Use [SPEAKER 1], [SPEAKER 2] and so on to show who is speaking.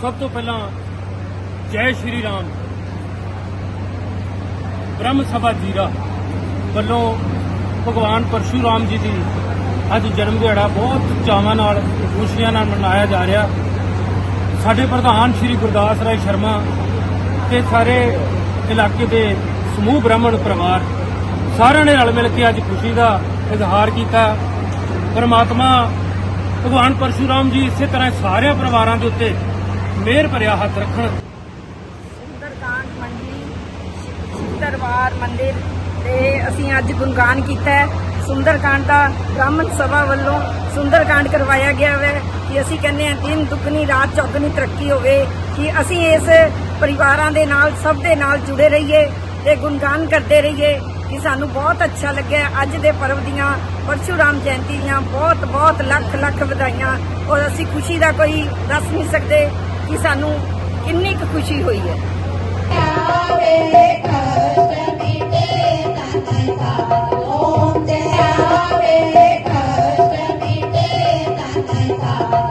[SPEAKER 1] ਸਭ ਤੋਂ ਪਹਿਲਾਂ ਜੈ ਸ਼੍ਰੀ ਰਾਮ ਬ੍ਰਹਮ ਸਭਾ ਜੀਰਾ ਵੱਲੋਂ ਭਗਵਾਨ ਪਰਸ਼ੂਰਾਮ ਜੀ ਦੀ ਅੱਜ ਜਨਮ ਦਿਹਾੜਾ ਬਹੁਤ ਚਾਵਾਂ ਨਾਲ ਖੁਸ਼ੀਆਂ ਨਾਲ ਮਨਾਇਆ ਜਾ ਰਿਹਾ। ਸਾਡੇ ਪ੍ਰਧਾਨ ਸ਼੍ਰੀ ਗੁਰਦਾਸ ਰਾਏ ਸ਼ਰਮਾ ਤੇ ਸਾਰੇ ਇਲਾਕੇ ਦੇ ਸਮੂਹ ਬ੍ਰਾਹਮਣ ਪਰਿਵਾਰ ਸਾਰਿਆਂ ਨੇ ਰਲ ਮਿਲ ਕੇ ਅੱਜ ਖੁਸ਼ੀ ਦਾ ਇਜ਼ਹਾਰ ਕੀਤਾ। ਪਰਮਾਤਮਾ ਭਗਵਾਨ ਪਰਸ਼ੂਰਾਮ ਜੀ ਇਸੇ ਤਰ੍ਹਾਂ ਸਾਰਿਆਂ ਪਰਿਵਾਰਾਂ ਦੇ ਉੱਤੇ ਮਿਹਰ ਭਰਿਆ ਹੱਥ ਰੱਖਣ।
[SPEAKER 2] ਸੁੰਦਰਕਾਂਡ ਮੰਡੀ ਦਰਬਾਰ ਮੰਦਿਰ ਤੇ ਅਸੀਂ ਅੱਜ ਗੁਣਗਾਨ ਕੀਤਾ ਸੁੰਦਰਕਾਂਡ ਦਾ ਬ੍ਰਾਹਮਣ ਸਭਾ ਵੱਲੋਂ ਸੁੰਦਰਕਾਂਡ ਕਰਵਾਇਆ ਗਿਆ ਹੈ ਕਿ ਅਸੀਂ ਕਹਿੰਦੇ ਹਾਂ ਦਿਨ ਦੁੱਗਣੀ, ਰਾਤ ਚੌਗਣੀ ਤਰੱਕੀ ਹੋਵੇ, ਕਿ ਅਸੀਂ ਇਸ ਪਰਿਵਾਰਾਂ ਦੇ ਨਾਲ, ਸਭ ਦੇ ਨਾਲ ਜੁੜੇ ਰਹੀਏ ਤੇ ਗੁਣਗਾਨ ਕਰਦੇ ਰਹੀਏ, ਕਿ ਸਾਨੂੰ ਬਹੁਤ ਅੱਛਾ ਲੱਗਿਆ ਅੱਜ ਦੇ ਪਰਵ ਦੀਆਂ ਪਰਸ਼ੂਰਾਮ ਜਯੰਤੀ ਦੀਆਂ ਬਹੁਤ ਬਹੁਤ ਲੱਖ ਲੱਖ ਵਧਾਈਆਂ। ਔਰ ਅਸੀਂ ਖੁਸ਼ੀ ਦਾ ਕੋਈ ਦੱਸ ਨਹੀਂ ਸਕਦੇ ਕਿ ਸਾਨੂੰ ਕਿੰਨੀ ਕੁ ਖੁਸ਼ੀ ਹੋਈ ਹੈ।
[SPEAKER 3] Obrigada.